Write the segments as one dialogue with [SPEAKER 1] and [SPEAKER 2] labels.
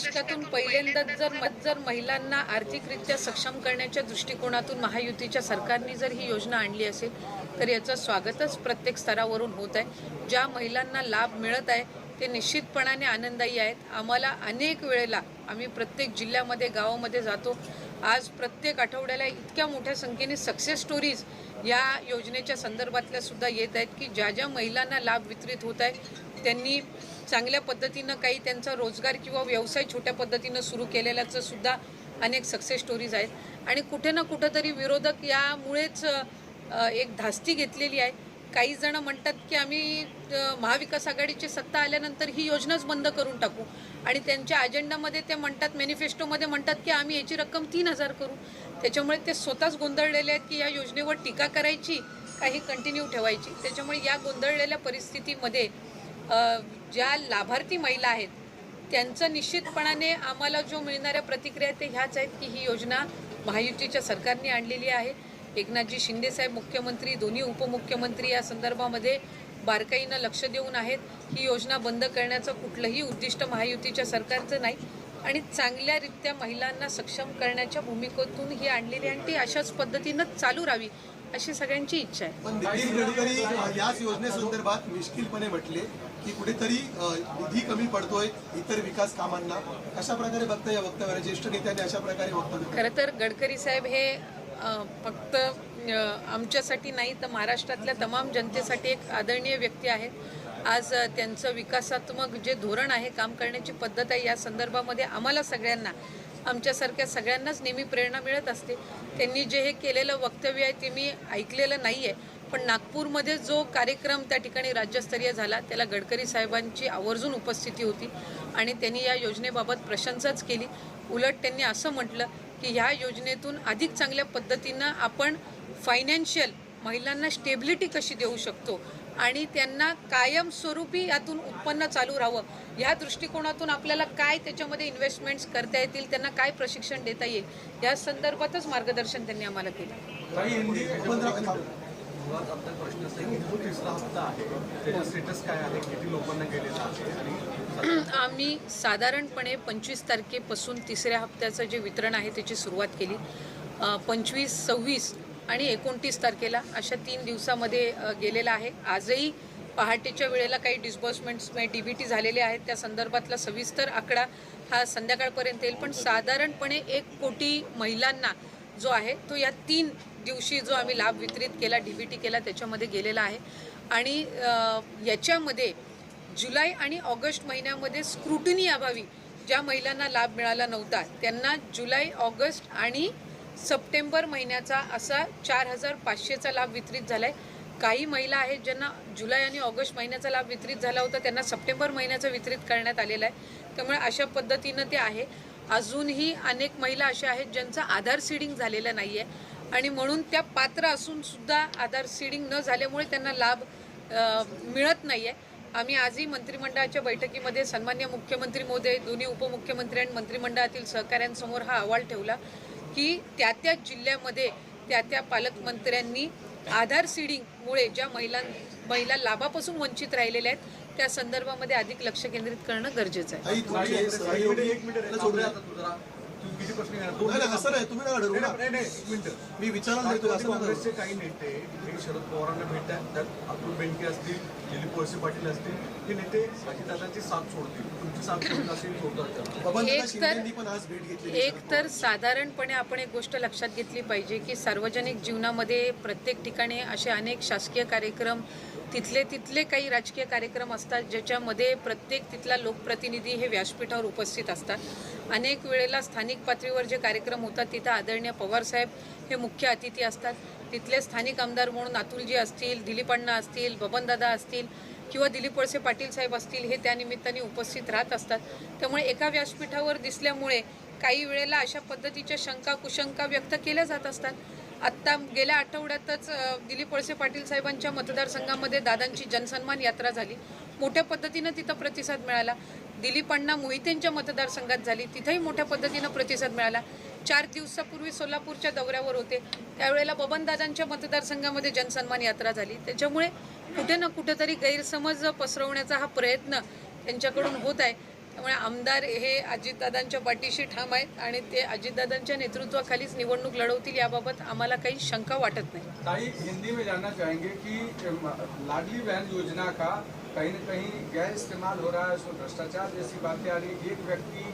[SPEAKER 1] दशकातून पहिल्यांदाच जर जर महिलांना आर्थिकरित्या सक्षम करण्याच्या दृष्टिकोनातून महायुतीच्या सरकारने जर ही योजना आणली असेल तर याचं स्वागतच प्रत्येक स्तरावरून होत आहे. ज्या महिलांना लाभ मिळत आहे ते निश्चितपणाने आनंदायी आहेत. आम्हाला अनेक वेळेला आम्ही प्रत्येक जिल्ह्यामध्ये गावामध्ये जातो. आज प्रत्येक आठवड्याला इतक्या मोठ्या संख्येने सक्सेस स्टोरीज या योजनेच्या संदर्भातल्या सुद्धा येत आहेत की ज्या ज्या महिलांना लाभ वितरित होत आहे त्यांनी चांगल्या पद्धतीनं काही त्यांचा रोजगार किंवा व्यवसाय छोट्या पद्धतीनं सुरू केलेल्याचं सुद्धा अनेक सक्सेस स्टोरीज आहेत. आणि कुठे ना कुठंतरी विरोधक यामुळेच एक धास्ती घेतलेली आहे. काही जण म्हणतात की आम्ही महाविकास आघाडीची सत्ता आल्यानंतर ही योजनाच बंद करून टाकू. आणि त्यांच्या अजेंडामध्ये ते म्हणतात मॅनिफेस्टोमध्ये म्हणतात की आम्ही याची रक्कम तीन हजार करू. त्याच्यामुळे ते स्वतःच गोंधळलेले आहेत की या योजनेवर टीका करायची काही कंटिन्यू ठेवायची? त्याच्यामुळे या गोंधळलेल्या परिस्थितीमध्ये ज्या लाभार्थी महिला आहेत त्यांचं निश्चितपणाने आम्हाला जो मिळणाऱ्या प्रतिक्रिया ते ह्याच आहेत की ही योजना महायुतीच्या सरकारने आणलेली आहे. एकनाथजी शिंदेसाहेब मुख्यमंत्री दोन्ही उपमुख्यमंत्री या संदर्भामध्ये बारकाईनं लक्ष देऊन आहेत. ही योजना बंद करण्याचं कुठलंही उद्दिष्ट महायुतीच्या सरकारचं नाही आणि चांगल्यारित्या महिलांना सक्षम करण्याच्या भूमिकेतून ही आणलेली आहे आणि ती अशाच पद्धतीनं चालू राहावी अशी सगळ्यांची इच्छा आहे.
[SPEAKER 2] पण नितीन गडकरी याच योजनेसंदर्भात मिश्किलपणे म्हटले की कुठेतरी निधी कमी पडतोय इतर विकास कामांना. अशा प्रकारे बघता या वक्तव्याला ज्येष्ठ नेत्यांनी अशा प्रकारे वक्तव्य
[SPEAKER 1] खरं तर गडकरी साहेब हे फक्त आमच्यासाठी नाही तर महाराष्ट्रातल्या तमाम जनतेसाठी एक आदरणीय व्यक्ती आहेत. आज त्यांचं विकासात्मक जे धोरण आहे काम करण्याची पद्धत आहे या संदर्भामध्ये आम्हाला सगळ्यांना आमच्यासारख्या सगळ्यांनाच नेहमी प्रेरणा मिळत असते. त्यांनी जे हे केलेलं वक्तव्य आहे ते मी ऐकलेलं नाही आहे पण नागपूरमध्ये जो कार्यक्रम त्या ठिकाणी राज्यस्तरीय झाला त्याला गडकरी साहेबांची आवर्जून उपस्थिती होती आणि त्यांनी या योजनेबाबत प्रशंसाच केली. उलट त्यांनी असं म्हटलं की ह्या योजनेतून अधिक चांगल्या पद्धतीनं आपण फायनान्शियल महिलांना स्टेबिलिटी कशी देऊ शकतो आणि त्यांना कायमस्वरूपी यातून उत्पन्न चालू राहावं या दृष्टिकोनातून आपल्याला काय त्याच्यामध्ये इन्व्हेस्टमेंट्स करता येतील त्यांना काय प्रशिक्षण देता येईल या संदर्भातच मार्गदर्शन त्यांनी आम्हाला केलं.
[SPEAKER 3] मुळात आपला प्रश्न असा आहे की जो तिसरा हप्ता आहे त्याचा स्टेटस काय आहे? किती लोकांना गेलेला आहे? आणि
[SPEAKER 1] आम्ही साधारणपणे पंचवीस तारखेपासून तिसऱ्या हप्त्याचं जे वितरण आहे त्याची सुरुवात केली. पंचवीस सव्वीस आणि एकोणतीस तारखेला अशा तीन दिवसामध्ये गेलेला आहे. आजही पहाटेच्या वेळेला काही डिस्बर्समेंट्स डी बी टी झालेले आहेत. त्या संदर्भातला सविस्तर आकडा हा संध्याकाळपर्यंत येईल. पण साधारणपणे एक कोटी महिलांना जो आहे तो या तीन दिवशी जो आम्ही लाभ वितरित केला डी बी टी केला त्याच्यामध्ये गेलेला आहे. आणि याच्यामध्ये जुलै आणि ऑगस्ट महिन्यामध्ये स्क्रुटनी अभावी ज्या महिलांना लाभ मिळाला नव्हता त्यांना जुलै ऑगस्ट आणि सप्टेंबर महिन्याचा असा चार हजार पाचशेचा लाभ वितरित झाला आहे काही महिला आहेत ज्यांना जुलै आणि ऑगस्ट महिन्याचा लाभ वितरित झाला होता त्यांना सप्टेंबर महिन्याचा वितरित करण्यात आलेला आहे. त्यामुळे अशा पद्धतीनं ते आहे. अजूनही अनेक महिला अशा आहेत ज्यांचं आधार सीडिंग झालेलं नाही आहे आणि म्हणून त्या पात्र असून सुद्धा आधार सीडिंग न झाल्यामुळे त्यांना लाभ मिळत नाही आहे आम्ही आजही मंत्रिमंडळाच्या बैठकीमध्ये सन्मान्य मुख्यमंत्री मोदय दोन्ही उपमुख्यमंत्री आणि मंत्रिमंडळातील सहकाऱ्यांसमोर हा अहवाल ठेवला की त्या त्या जिल्ह्यामध्ये त्या त्या पालकमंत्र्यांनी आधार सीडिंगमुळे ज्या महिलां महिला लाभापासून वंचित राहिलेल्या आहेत त्या संदर्भामध्ये अधिक लक्ष केंद्रित करणं गरजेचं आहे.
[SPEAKER 2] मी
[SPEAKER 3] काँग्रेसचे काही नेते शरद पवारांना भेटतात त्यात अतुल बेनके असतील दिलीप वळसे पाटील असतील हे नेते अजितदादांची साथ सोडतील. तुमची साथ सोडतील असेल
[SPEAKER 2] घेतली
[SPEAKER 1] एक तर साधारणपणे आपण एक गोष्ट लक्षात घेतली पाहिजे की सार्वजनिक जीवनामध्ये प्रत्येक ठिकाणी असे अनेक शासकीय कार्यक्रम तिथले तिथले काही राजकीय कार्यक्रम असतात ज्याच्यामध्ये प्रत्येक तिथला लोकप्रतिनिधी हे व्यासपीठावर उपस्थित असतात. अनेक वेळेला स्थानिक पातळीवर जे कार्यक्रम होतात तिथं आदरणीय पवारसाहेब हे मुख्य अतिथी असतात. तिथले स्थानिक आमदार म्हणून अतुलजी असतील दिलीप अण्णा असतील बबनदादा असतील किंवा दिलीप वळसे पाटील साहेब असतील हे त्या निमित्ताने उपस्थित राहत असतात. त्यामुळे एका व्यासपीठावर दिसल्यामुळे काही वेळेला अशा पद्धतीच्या शंका कुशंका व्यक्त केल्या जात असतात. आत्ता गेल्या आठवड्यातच दिलीप वळसे पाटील साहेबांच्या मतदारसंघामध्ये दादांची जनसन्मान यात्रा झाली. मोठ्या पद्धतीनं तिथं प्रतिसाद मिळाला. दिलीप अण्णा मोहितेंच्या मतदारसंघात झाली. तिथंही मोठ्या पद्धतीनं प्रतिसाद मिळाला. चार दिवसापूर्वी सोलापूरच्या दौऱ्यावर होते. त्यावेळेला बबनदादांच्या मतदारसंघामध्ये जनसन्मान यात्रा झाली. त्याच्यामुळे कुठे ना कुठेतरी गैरसमज पसरवण्याचा हा प्रयत्न त्यांच्याकडून होत आहे. त्यामुळे आमदार हे अजितदादांच्या पाठीशी ठाम आहेत आणि ते अजितदादांच्या नेतृत्वाखालीच निवडणूक लढवतील याबाबत आम्हाला काही शंका वाटत नाही.
[SPEAKER 4] काही हिंदी में जानना चाहेंगे की लाडली बहन योजना का कहीं ना कहीं गैर इस्तेमाल हो रहा है? उसमें भ्रष्टाचार जैसी बातें आ रही है। एक व्यक्ति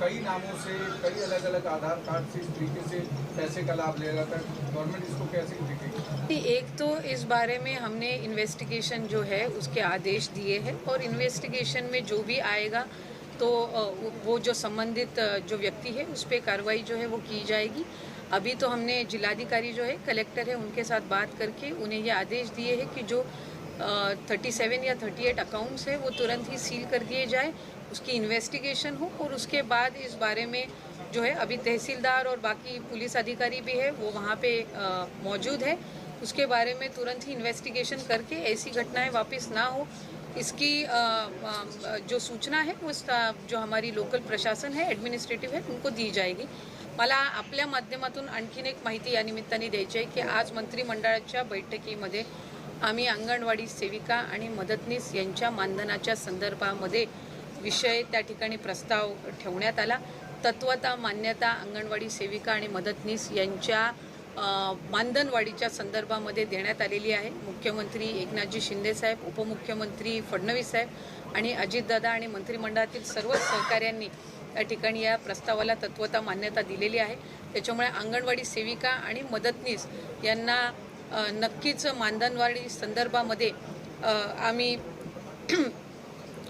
[SPEAKER 4] कई नामों से, कई अलग अलग आधार कार्ड से इस तरीके से पैसे का लाभ ले रहा था गवर्नमेंट इसको कैसे देखेगी?
[SPEAKER 1] एक तो इस बारे में हमने इन्वेस्टिगेशन जो है, उसके आदेश दिए हैं और इन्वेस्टिगेशन में जो भी आएगा तो वो- जो संबंधित जो व्यक्ति है, उस पर कार्रवाई जो है वो की जाएगी। अभी तो हमने जिलाधिकारी जो है कलेक्टर है, उनके साथ बात करके उन्हें ये आदेश दिए हैं कि जो थर्टी सेवन या थर्टी एट अकाउंट्स है, वो तुरंत ही सील कर दिए जाए उसकी इन्वेस्टिगेशन हो और उसके बाद इस बारे में जो है अभी तहसीलदार और बाकी पुलिस अधिकारी भी है वो वहाँ पे मौजूद है। उसके बारे में तुरंत ही इन्वेस्टिगेशन करके ऐसी घटनाएं वापस ना हो। इसकी आ, आ, जो सूचना है वो जो हमारी लोकल प्रशासन है ॲडमिनिस्ट्रेटिव्ह है उनको दी जाएगी। मला आपल्या माध्यमातून आणखीन एक माहिती या निमित्ताने द्यायची आहे की आज मंत्रिमंडळाच्या बैठकीमध्ये आम्ही अंगणवाडी सेविका आणि मदतनीस यांच्या मानधनाच्या संदर्भामध्ये विषय त्या ठिकाणी प्रस्ताव ठेवण्यात आला. तत्वता मान्यता अंगणवाडी सेविका आणि मदतनीस यांच्या मानधनवाढीच्या संदर्भामध्ये देण्यात आलेली आहे. मुख्यमंत्री एकनाथजी शिंदेसाहेब उपमुख्यमंत्री फडणवीस साहेब आणि अजितदादा आणि मंत्रिमंडळातील सर्व सहकाऱ्यांनी या ठिकाणी या प्रस्तावाला तत्वता मान्यता दिलेली आहे. त्याच्यामुळे अंगणवाडी सेविका आणि मदतनीस यांना नक्कीच मानधनवाढी संदर्भामध्ये आम्ही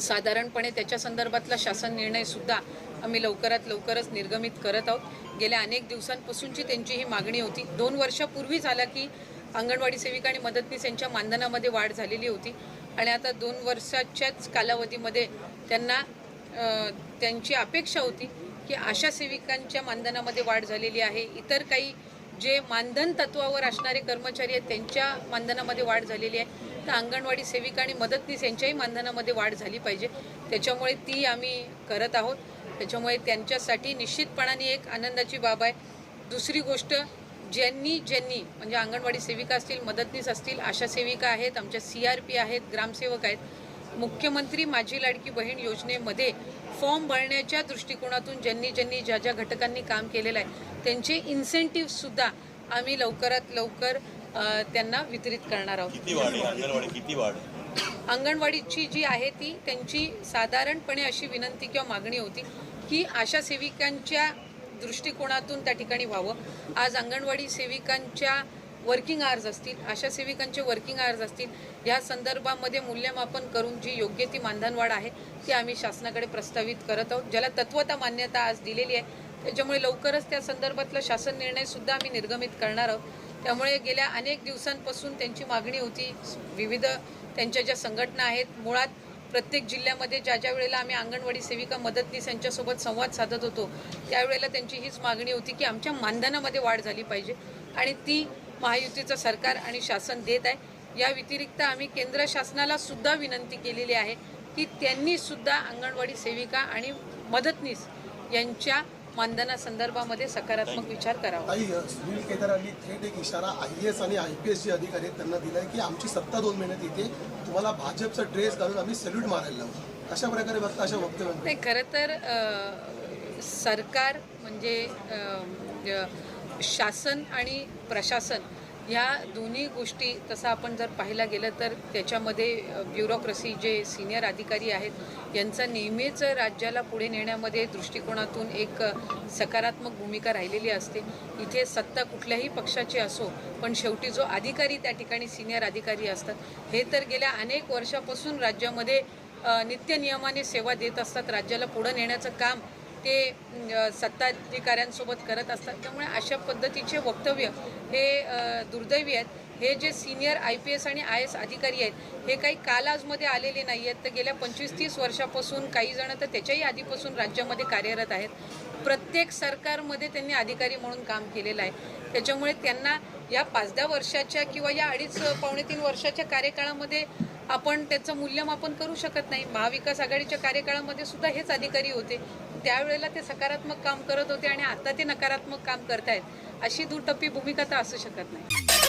[SPEAKER 1] साधारणपणे त्याच्या संदर्भातला शासन निर्णयसुद्धा आम्ही लवकरात लवकरच निर्गमित करत आहोत. गेल्या अनेक दिवसांपासूनची त्यांची ही मागणी होती. दोन वर्षापूर्वी झाला की अंगणवाडी सेविका आणि मदतनीस यांच्या मानधनामध्ये वाढ झालेली होती. आणि आता दोन वर्षाच्याच कालावधीमध्ये त्यांना त्यांची अपेक्षा होती की आशा सेविकांच्या मानधनामध्ये वाढ झालेली आहे. इतर काही जे मानधन तत्वावर असणारे कर्मचारी आहेत त्यांच्या मानधनामध्ये वाढ झालेली आहे. तर अंगणवाडी सेविका आणि मदतनीस यांच्याही मानधनामध्ये वाढ झाली पाहिजे. त्याच्यामुळे ती आम्ही करत आहोत. त्याच्यामुळे त्यांच्यासाठी निश्चितपणाने एक आनंदाची बाब आहे. दुसरी गोष्ट ज्यांनी ज्यांनी म्हणजे अंगणवाडी सेविका असतील मदतनीस असतील आशा सेविका आहेत आमच्या सी आर पी आहेत ग्रामसेवक आहेत मुख्यमंत्री माझी लाडकी बहीण योजनेमध्ये फॉर्म भरण्याच्या दृष्टिकोनातून ज्यांनी ज्यांनी ज्या ज्या घटकांनी काम केलेलं आहे त्यांचे इन्सेंटिव्हसुद्धा आम्ही लवकरात लवकर त्यांना वितरित करणार आहोत.
[SPEAKER 5] किती वाढ आहे? अंगणवाडी किती वाढ आहे?
[SPEAKER 1] अंगणवाडीची जी आहे ती त्यांची साधारणपणे अशी विनंती किंवा मागणी होती की आशा सेविकांच्या दृष्टिकोनातून त्या ठिकाणी व्हावं. आज अंगणवाडी सेविकांच्या वर्किंग आवर्स असतील आशा सेविकांचे वर्किंग आवर्स असतील या संदर्भामध्ये मूल्यमापन करून जी योग्य ती मानधनवाढ आहे ती आम्ही शासनाकडे प्रस्तावित करत आहोत. ज्याला तत्वता मान्यता आज दिलेली आहे त्याच्यामुळे लवकरच त्या संदर्भातला शासन निर्णयसुद्धा आम्ही निर्गमित करणार आहोत. त्यामुळे गेल्या अनेक दिवसांपासून त्यांची मागणी होती विविध त्यांच्या ज्या संघटना आहेत मुळात प्रत्येक जिल्ह्यामध्ये ज्या ज्या वेळेला आम्ही अंगणवाडी सेविका मदतनीस यांच्यासोबत संवाद साधत होतो त्यावेळेला त्यांची हीच मागणी होती की आमच्या मानधनामध्ये वाढ झाली पाहिजे. आणि ती महायुतीचं सरकार आणि शासन देत आहे. या व्यतिरिक्त आम्ही केंद्र शासनाला सुद्धा विनंती केलेली आहे की त्यांनीसुद्धा अंगणवाडी सेविका आणि मदतनीस यांच्या मानधनासंदर्भामध्ये सकारात्मक विचार करावा.
[SPEAKER 2] सुनील केदारांनी थेट एक इशारा आय एस आणि आय पी एस जे अधिकारी आहेत त्यांना दिलाय की आमची सत्ता दोन महिन्यात येते तुम्हाला भाजपचा ड्रेस घालून आम्ही सल्यूट मारायला लावू. अशा प्रकारे बघता अशा वक्तव्य?
[SPEAKER 1] नाही खरं तर सरकार म्हणजे शासन आणि प्रशासन ह्या दोन्ही गोष्टी तसं आपण जर पाहायला गेलं तर त्याच्यामध्ये ब्युरोक्रसी जे सिनियर अधिकारी आहेत यांचा नेहमीच राज्याला पुढे नेण्यामध्ये दृष्टिकोनातून एक सकारात्मक भूमिका राहिलेली असते. इथे सत्ता कुठल्याही पक्षाची असो पण शेवटी जो अधिकारी त्या ठिकाणी सिनियर अधिकारी असतात. हे तर गेल्या अनेक वर्षापासून राज्यामध्ये नित्यनियमाने सेवा देत असतात. राज्याला पुढं नेण्याचं काम ते सत्ताधिकाऱ्यांसोबत करत असतात. त्यामुळे अशा पद्धतीचे वक्तव्य हे दुर्दैवी आहेत. हे जे सिनियर आय पी एस आणि आय एस अधिकारी आहेत हे काही कालाजमध्ये आलेले नाही आहेत तर गेल्या पंचवीस तीस वर्षापासून काही जणं तर त्याच्याही आधीपासून राज्यामध्ये कार्यरत आहेत. प्रत्येक सरकारमध्ये त्यांनी अधिकारी म्हणून काम केलेलं आहे. त्याच्यामुळे त्यांना या पाच दहा वर्षाच्या किंवा या अडीच पावणे तीन वर्षाच्या कार्यकाळामध्ये आपण त्याचं मूल्यमापन करू शकत नाही. महाविकास आघाडीच्या कार्यकाळामध्ये सुद्धा हेच अधिकारी होते. त्यावेळेला ते सकारात्मक काम करत होते आणि आता ते नकारात्मक काम करतायत. अशी दुटप्पी भूमिका तर असू शकत नाही.